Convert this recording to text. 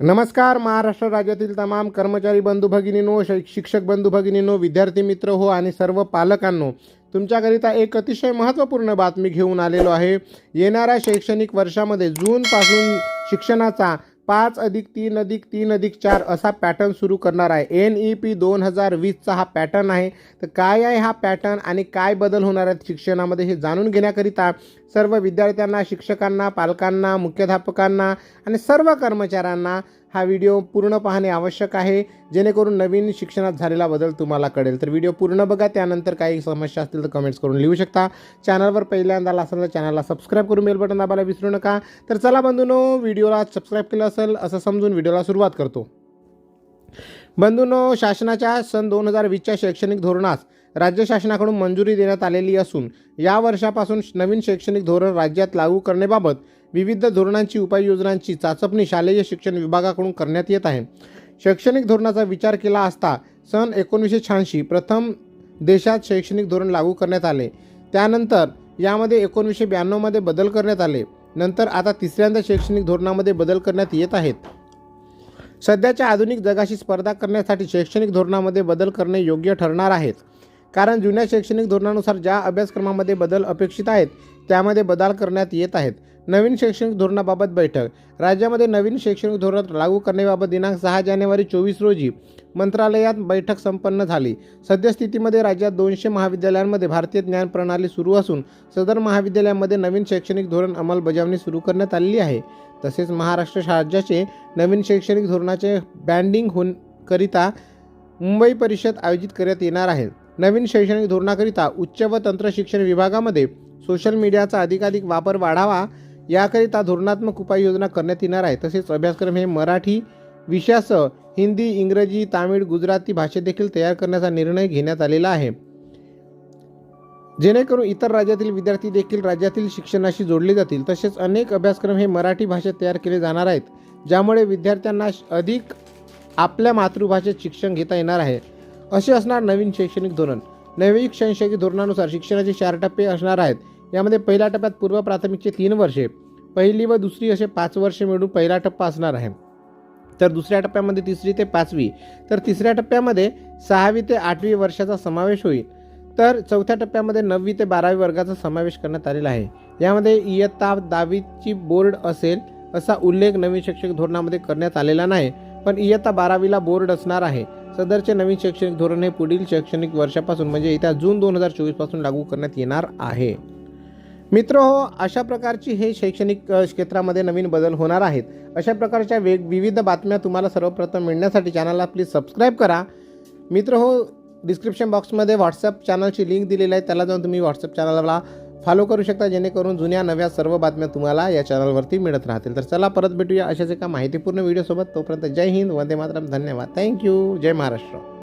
नमस्कार महाराष्ट्र राज्यातील तमाम कर्मचारी बंधू भगिनीनो शै- शिक्षक बंधू भगिनीनो विद्यार्थी मित्र हो आणि सर्व पालकांनो तुमच्याकरिता एक अतिशय महत्त्वपूर्ण बातमी घेऊन आलेलो आहे. येणाऱ्या शैक्षणिक वर्षामध्ये जूनपासून शिक्षणाचा पाच अधिक तीन अधिक तीन अधिक चार असा पॅटर्न सुरू करणार आहे. एन ई पी दोन हजार वीसचा हा पॅटर्न आहे. तर काय आहे हा पॅटर्न आणि काय बदल होणार आहेत शिक्षणामध्ये हे जाणून घेण्याकरिता सर्व विद्यार्थ्यांना शिक्षकांना पालकांना मुख्याध्यापकांना आणि सर्व कर्मचाऱ्यांना हा व्हिडिओ पूर्ण पाहणे आवश्यक आहे जेणेकरून नवीन शिक्षणात झालेला बदल तुम्हाला कळेल. तर व्हिडिओ पूर्ण बघा त्यानंतर काही समस्या असतील तर कमेंट्स करून लिहू शकता. चॅनलवर पहिल्यांदा आला असेल तर चॅनलला सबस्क्राईब करून बेल बटन दाबायला विसरू नका. तर चला बंधूनो व्हिडिओला सबस्क्राईब केलं असेल असं समजून व्हिडिओला सुरुवात करतो. बंधूनो शासनाच्या सन दोन हजार वीसच्या शैक्षणिक धोरणास राज्य शासनाकडून मंजुरी देण्यात आलेली असून या वर्षापासून नवीन शैक्षणिक धोरण राज्यात लागू करण्याबाबत विविध धोरणांची उपाययोजनांची चाचपणी शालेय शिक्षण विभागाकडून करण्यात येत आहे. शैक्षणिक धोरणाचा विचार केला असता सन एकोणीसशे शहाऐंशी प्रथम देशात शैक्षणिक धोरण लागू करण्यात आले. त्यानंतर यामध्ये एकोणीसशे ब्याण्णवमध्ये बदल करण्यात आले. नंतर आता तिसऱ्यांदा शैक्षणिक धोरणामध्ये बदल करण्यात येत आहेत. सध्याच्या आधुनिक जगाशी स्पर्धा करण्यासाठी शैक्षणिक धोरणामध्ये बदल करणे योग्य ठरणार आहेत. कारण जुन्या शैक्षणिक धोरणानुसार ज्या अभ्यासक्रमामध्ये बदल अपेक्षित आहेत त्यामध्ये बदल करण्यात येत आहेत. नवीन शैक्षणिक धोरणाबाबत बैठक. राज्यामध्ये नवीन शैक्षणिक धोरण लागू करण्याबाबत दिनांक सहा जानेवारी चोवीस रोजी मंत्रालयात बैठक संपन्न झाली. सद्यस्थितीमध्ये राज्यात दोनशे महाविद्यालयांमध्ये भारतीय ज्ञान प्रणाली सुरू असून सदर महाविद्यालयामध्ये नवीन शैक्षणिक धोरण अंमलबजावणी सुरू करण्यात आलेली आहे. तसेच महाराष्ट्र राज्याचे नवीन शैक्षणिक धोरणाचे बँडिंग होऊन करिता मुंबई परिषद आयोजित करण्यात येणार आहे. नवीन शैक्षणिक धोरणाकरिता उच्च व तंत्र शिक्षण विभागामध्ये सोशल मीडियाचा अधिकाधिक वापर वाढावा याकरिता धोरणात्मक उपाययोजना करण्यात येणार आहे. तसेच अभ्यासक्रम हे मराठी विषयासह हिंदी इंग्रजी तामिळ गुजराती भाषेत देखील तयार करण्याचा निर्णय घेण्यात आलेला आहे. जेणेकरून इतर राज्यातील विद्यार्थी देखील राज्यातील शिक्षणाशी जोडले जातील. तसेच अनेक अभ्यासक्रम हे मराठी भाषेत तयार केले जाणार आहेत ज्यामुळे विद्यार्थ्यांना श- अधिक आपल्या मातृभाषेत शिक्षण घेता येणार आहे. असे असणार नवीन शैक्षणिक धोरण. नवीन शैक्षणिक धोरणानुसार शिक्षणाचे चार टप्पे असणार आहेत. यामध्ये पहिल्या टप्प्यात पूर्व प्राथमिकचे तीन वर्षे पहिली व दुसरी असे पाच वर्षे मिळून पहिला टप्पा असणार आहे. तर दुसऱ्या टप्प्यामध्ये तिसरी ते पाचवी तर तिसऱ्या टप्प्यामध्ये सहावी ते आठवी वर्षाचा समावेश होईल. तर चौथ्या टप्प्यामध्ये नववी ते बारावी वर्गाचा समावेश करण्यात आलेला आहे. यामध्ये इयत्ता दहावीची बोर्ड असेल असा उल्लेख नवीन शैक्षणिक धोरणामध्ये करण्यात आलेला नाही पण इयत्ता बारावीला बोर्ड असणार आहे. सदरचे नवीन शैक्षणिक धोरण हे पुढील शैक्षणिक वर्षापासून म्हणजे येत्या जून दोन हजार चोवीसपासून लागू करण्यात येणार आहे. मित्र हो अशा प्रकारची हे शैक्षणिक क्षेत्रामध्ये नवीन बदल होणार आहेत. अशा प्रकारच्या वेग विविध बातम्या तुम्हाला सर्वप्रथम मिळण्यासाठी चॅनलला प्लीज सबस्क्राईब करा. मित्र हो डिस्क्रिप्शन बॉक्समध्ये व्हॉट्सअप चॅनलची लिंक दिलेली आहे त्याला जाऊन तुम्ही व्हॉट्सअप चॅनलला फॉलो करू शकता जेणेकरून जुन्या नव्या सर्व बातम्या तुम्हाला या चॅनलवरती मिळत राहतील. तर चला परत भेटूया अशाच एका माहितीपूर्ण व्हिडिओसोबत तोपर्यंत जय हिंद वंदे मातरम. धन्यवाद. थँक्यू जय महाराष्ट्र.